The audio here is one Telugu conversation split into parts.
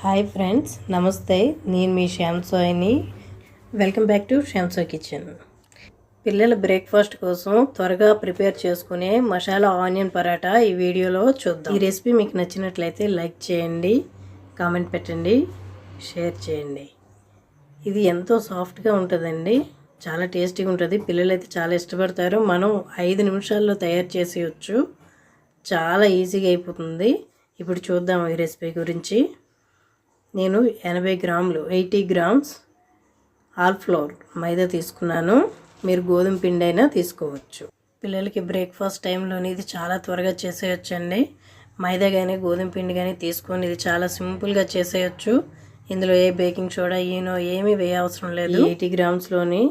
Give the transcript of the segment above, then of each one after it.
హాయ్ ఫ్రెండ్స్ నమస్తే. నేను మీ శ్యామ్సోయిని వెల్కమ్ బ్యాక్ టు శ్యామ్సో కిచెన్. పిల్లల బ్రేక్ఫాస్ట్ కోసం త్వరగా ప్రిపేర్ చేసుకునే మసాలా ఆనియన్ పరాటా ఈ వీడియోలో చూద్దాం. ఈ రెసిపీ మీకు నచ్చినట్లయితే లైక్ చేయండి కామెంట్ పెట్టండి షేర్ చేయండి. ఇది ఎంతో సాఫ్ట్గా ఉంటుందండి. చాలా టేస్టీగా ఉంటుంది. పిల్లలు అయితే చాలా ఇష్టపడతారు. మనం ఐదు నిమిషాల్లో తయారు చేసేయచ్చు. చాలా ఈజీగా అయిపోతుంది. ఇప్పుడు చూద్దాం ఈ రెసిపీ గురించి. నేను ఎనభై గ్రాములు ఎయిటీ గ్రామ్స్ ఆల్ ఫ్లోర్ మైదా తీసుకున్నాను. మీరు గోధుమ పిండి అయినా తీసుకోవచ్చు. పిల్లలకి బ్రేక్ఫాస్ట్ టైంలోని ఇది చాలా త్వరగా చేసేయచ్చండి. మైదా కానీ గోధుమ పిండి కానీ తీసుకొని ఇది చాలా సింపుల్గా చేసేయచ్చు. ఇందులో ఏ బేకింగ్ సోడా ఈనో ఏమీ వేయ అవసరం లేదు ఎయిటీ గ్రామ్స్లోని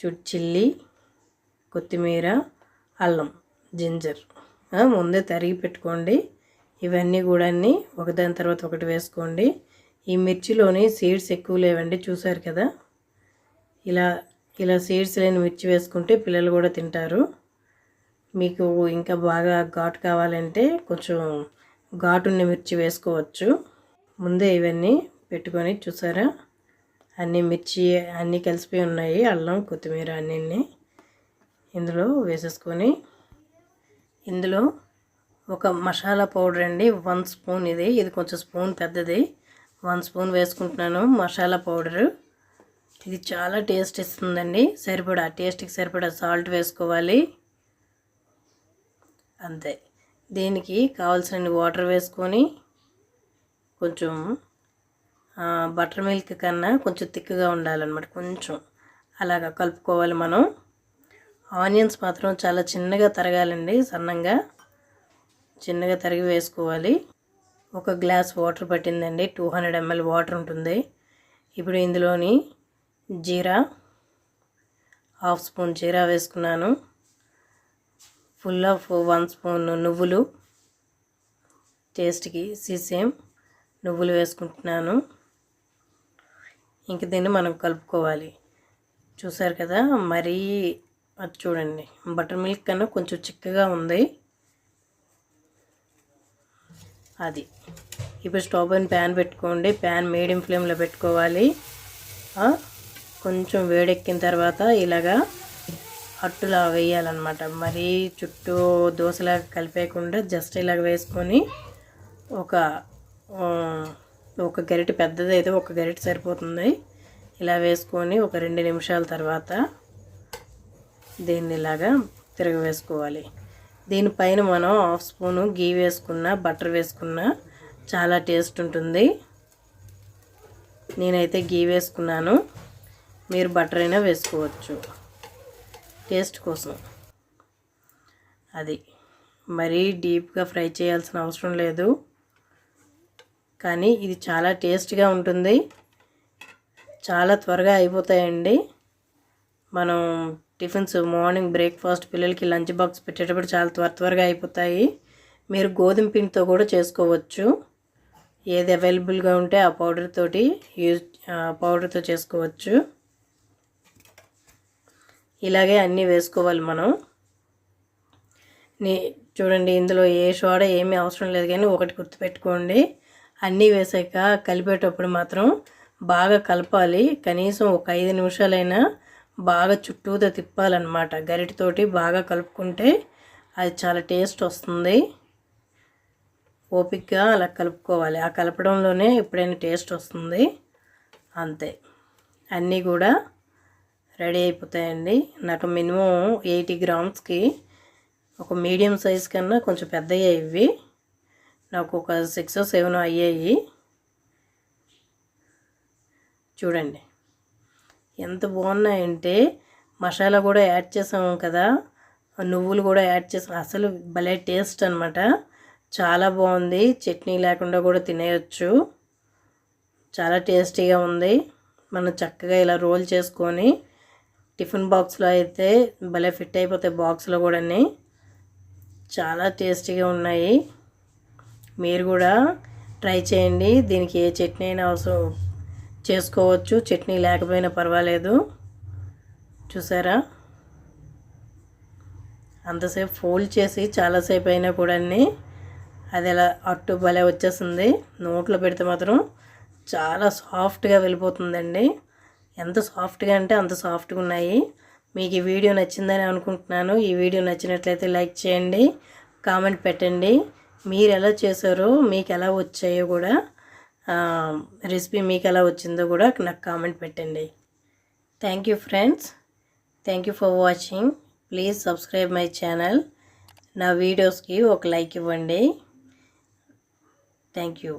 చుట్ చిల్లీ కొత్తిమీర అల్లం జింజర్ ముందే తరిగి పెట్టుకోండి. ఇవన్నీ కూడా ఒకదాని తర్వాత ఒకటి వేసుకోండి. ఈ మిర్చిలోని సీడ్స్ ఎక్కువ లేవండి చూసారు కదా? ఇలా ఇలా సీడ్స్ లేని మిర్చి వేసుకుంటే పిల్లలు కూడా తింటారు. మీకు ఇంకా బాగా ఘాటు కావాలంటే కొంచెం ఘాటున్న మిర్చి వేసుకోవచ్చు. ముందే ఇవన్నీ పెట్టుకొని చూసారా? అన్ని మిర్చి అన్నీ కలిసిపోయి ఉన్నాయి అల్లం కొత్తిమీర అన్నీ ఇందులో వేసేసుకొని ఇందులో ఒక మసాలా పౌడర్ అండి వన్ స్పూన్ ఇది. ఇది కొంచెం స్పూన్ పెద్దది. వన్ స్పూన్ వేసుకుంటున్నాను మసాలా పౌడరు. ఇది చాలా టేస్ట్ ఇస్తుందండి. సరిపడా టేస్ట్కి సరిపడా సాల్ట్ వేసుకోవాలి. అంతే. దీనికి కావాల్సిన వాటర్ వేసుకొని కొంచెం బటర్ మిల్క్ కన్నా కొంచెం థిక్గా ఉండాలన్నమాట కొంచెం. అలాగా కలుపుకోవాలి మనం. ఆనియన్స్ మాత్రం చాలా చిన్నగా తరగాలండి సన్నంగా. చిన్నగా తరిగి వేసుకోవాలి. ఒక గ్లాస్ వాటర్ పట్టిందండి. టూ హండ్రెడ్ ఎంఎల్ వాటర్ ఉంటుంది. ఇప్పుడు ఇందులోని జీరా హాఫ్ స్పూన్ జీరా వేసుకున్నాను. ఫుల్ ఆఫ్ వన్ స్పూన్ నువ్వులు. టేస్ట్కి సీసేమ్ నువ్వులు వేసుకుంటున్నాను. ఇంక దీన్ని మనం కలుపుకోవాలి. చూసారు కదా మరీ అది చూడండి. బటర్ మిల్క్ కన్నా కొంచెం చిక్కగా ఉంది. అది. ఇప్పుడు స్టవ్ పైన ప్యాన్ పెట్టుకోండి. ప్యాన్ మీడియం ఫ్లేమ్లో పెట్టుకోవాలి. కొంచెం వేడెక్కిన తర్వాత ఇలాగా అట్టులా వేయాలన్నమాట. మరీ చుట్టూ దోశలాగా కలిపేయకుండా జస్ట్ ఇలాగ వేసుకొని ఒక ఒక గరిటె పెద్దది అయితే ఒక గరిటె సరిపోతుంది. ఇలా వేసుకొని ఒక రెండు నిమిషాల తర్వాత దీన్ని ఇలాగా తిరగవేసుకోవాలి దీనిపైన మనం హాఫ్ స్పూను గీ వేసుకున్న బటర్ వేసుకున్న చాలా టేస్ట్ ఉంటుంది. నేనైతే గీ వేసుకున్నాను. మీరు బటర్ అయినా వేసుకోవచ్చు. టేస్ట్ కోసం. అది మరీ డీప్గా ఫ్రై చేయాల్సిన అవసరం లేదు. కానీ ఇది చాలా టేస్ట్గా ఉంటుంది. చాలా త్వరగా అయిపోతాయండి. మనం టిఫిన్స్ మార్నింగ్ బ్రేక్ఫాస్ట్ పిల్లలకి లంచ్ బాక్స్ పెట్టేటప్పుడు చాలా త్వర త్వరగా అయిపోతాయి. మీరు గోధుమ పిండితో కూడా చేసుకోవచ్చు. ఏది అవైలబుల్గా ఉంటే ఆ పౌడర్ తోటి యూజ్ పౌడర్తో చేసుకోవచ్చు. ఇలాగే అన్నీ వేసుకోవాలి మనం. నీ చూడండి ఇందులో ఏ సోడా ఏమీ అవసరం లేదు కానీ ఒకటి గుర్తుపెట్టుకోండి. అన్నీ వేసాక కలిపేటప్పుడు మాత్రం బాగా కలపాలి. కనీసం ఒక ఐదు నిమిషాలైనా బాగా చుట్టూతో తిప్పాలన్నమాట. గరిటతోటి బాగా కలుపుకుంటే అది చాలా టేస్ట్ వస్తుంది. ఓపిక్గా అలా కలుపుకోవాలి. ఆ కలపడంలోనే ఎప్పుడైనా టేస్ట్ వస్తుంది. అంతే. అన్నీ కూడా రెడీ అయిపోతాయండి. నాకు మినిమం ఎయిటీ గ్రామ్స్కి ఒక మీడియం సైజ్ కన్నా కొంచెం పెద్దయ్యాయి ఇవి. నాకు ఒక సిక్స్ సెవెన్ అయ్యాయి. చూడండి. ఎంత బాగున్నాయంటే మసాలా కూడా యాడ్ చేసాము కదా. నువ్వులు కూడా యాడ్ చేసాం. అసలు భలే టేస్ట్ అనమాట చాలా బాగుంది. చట్నీ లేకుండా కూడా తినేయచ్చు. చాలా టేస్టీగా ఉంది. మనం చక్కగా ఇలా రోల్ చేసుకొని టిఫిన్ బాక్స్లో అయితే భలే ఫిట్ అయిపోతాయి బాక్స్లో కూడా చాలా టేస్టీగా ఉన్నాయి. మీరు కూడా ట్రై చేయండి. దీనికి ఏ చట్నీ అయినా అవసరం చేసుకోవచ్చు. చట్నీ లేకపోయినా పర్వాలేదు. చూసారా? అంతసేపు ఫోల్డ్ చేసి చాలాసేపు అయినా కూడా అది ఎలా అట్టు భలే వచ్చేసింది. నోట్లో పెడితే మాత్రం చాలా సాఫ్ట్గా వెళ్ళిపోతుందండి. ఎంత సాఫ్ట్గా అంటే అంత సాఫ్ట్గా ఉన్నాయి. మీకు ఈ వీడియో నచ్చిందని అనుకుంటున్నాను. ఈ వీడియో నచ్చినట్లయితే లైక్ చేయండి. కామెంట్ పెట్టండి. మీరు ఎలా చేశారో మీకు ఎలా వచ్చాయో కూడా రెసిపీ మీకు ఎలా వచ్చిందో కూడా నాకు కామెంట్ పెట్టండి. Thank you friends thank you for watching please subscribe my channel నా వీడియోస్కి ఒక లైక్ ఇవ్వండి. Thank you